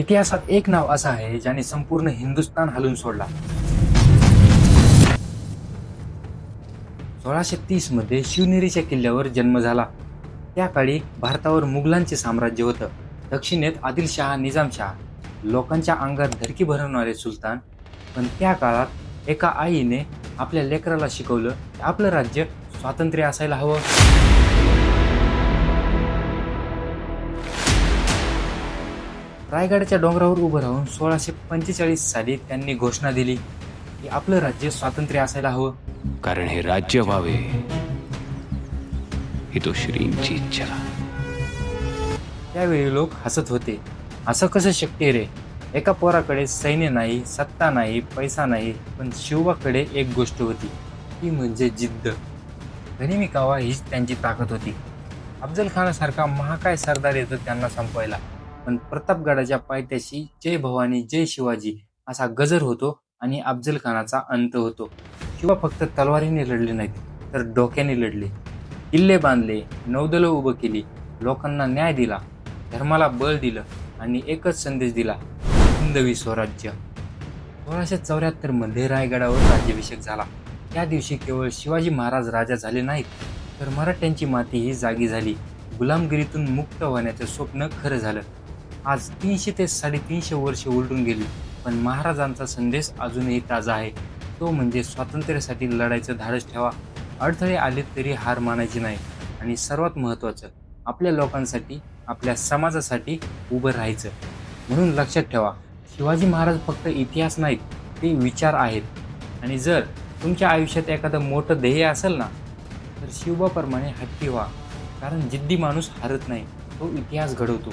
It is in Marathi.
इतिहासात एक नाव असं आहे ज्याने संपूर्ण हिंदुस्थान हलून सोडला. सोळाशे तीसमध्ये शिवनेरीच्या किल्ल्यावर जन्म झाला. त्या काळी भारतावर मुघलांचे साम्राज्य होतं. दक्षिणेत आदिलशहा निजामशहा लोकांच्या अंगात धरकी भरवणारे सुलतान. पण त्या काळात एका आईने आपल्या लेकराला शिकवलं की आपलं राज्य स्वातंत्र्य असायला हवं. रायगडच्या डोंगरावर उभं राहून सोळाशे पंचेचाळीस साली त्यांनी घोषणा दिली की आपलं राज्य स्वातंत्र्य असायला हवं. कारण हे राज्य व्हावे. ही तो श्रींची इच्छा. त्यावेळी लोक हसत होते. असं कसं शक्य रे? एका पोराकडे सैन्य नाही सत्ता नाही पैसा नाही पण शिवबाकडे एक गोष्ट होती. ती म्हणजे जिद्द. गनिमी कावा हीच त्यांची ताकद होती. अफजल खानासारखा महाकाय सरदार येतो त्यांना संपवायला. पण प्रतापगडाच्या पायथ्याशी जय भवानी जय शिवाजी असा गजर होतो आणि अफजल खानाचा अंत होतो. किंवा फक्त तलवारीने लढले नाहीत तर डोक्याने लढले. किल्ले बांधले नौदलं उभं केली लोकांना न्याय दिला धर्माला बळ दिलं आणि एकच संदेश दिला हिंदवी स्वराज्य. सोळाशे चौऱ्याहत्तरमध्ये रायगडावर राज्याभिषेक झाला. त्या दिवशी केवळ शिवाजी महाराज राजा झाले नाहीत तर मराठ्यांची माती ही जागी झाली. गुलामगिरीतून मुक्त होण्याचं स्वप्न खरं झालं. आज तीनशे ते साडेतीनशे वर्षे उलटून गेली पण महाराजांचा संदेश अजूनही ताजा आहे. तो म्हणजे स्वातंत्र्यासाठी लढायचं धाडस ठेवा. अडथळे आले तरी हार मानायची नाही. आणि सर्वात महत्त्वाचं आपल्या लोकांसाठी आपल्या समाजासाठी उभं राहायचं. म्हणून लक्षात ठेवा शिवाजी महाराज फक्त इतिहास नाहीत ते विचार आहेत. आणि जर तुमच्या आयुष्यात एखादं मोठं ध्येय असेल ना तर शिवबाप्रमाणे हट्टी व्हा. कारण जिद्दी माणूस हारत नाही तो इतिहास घडवतो.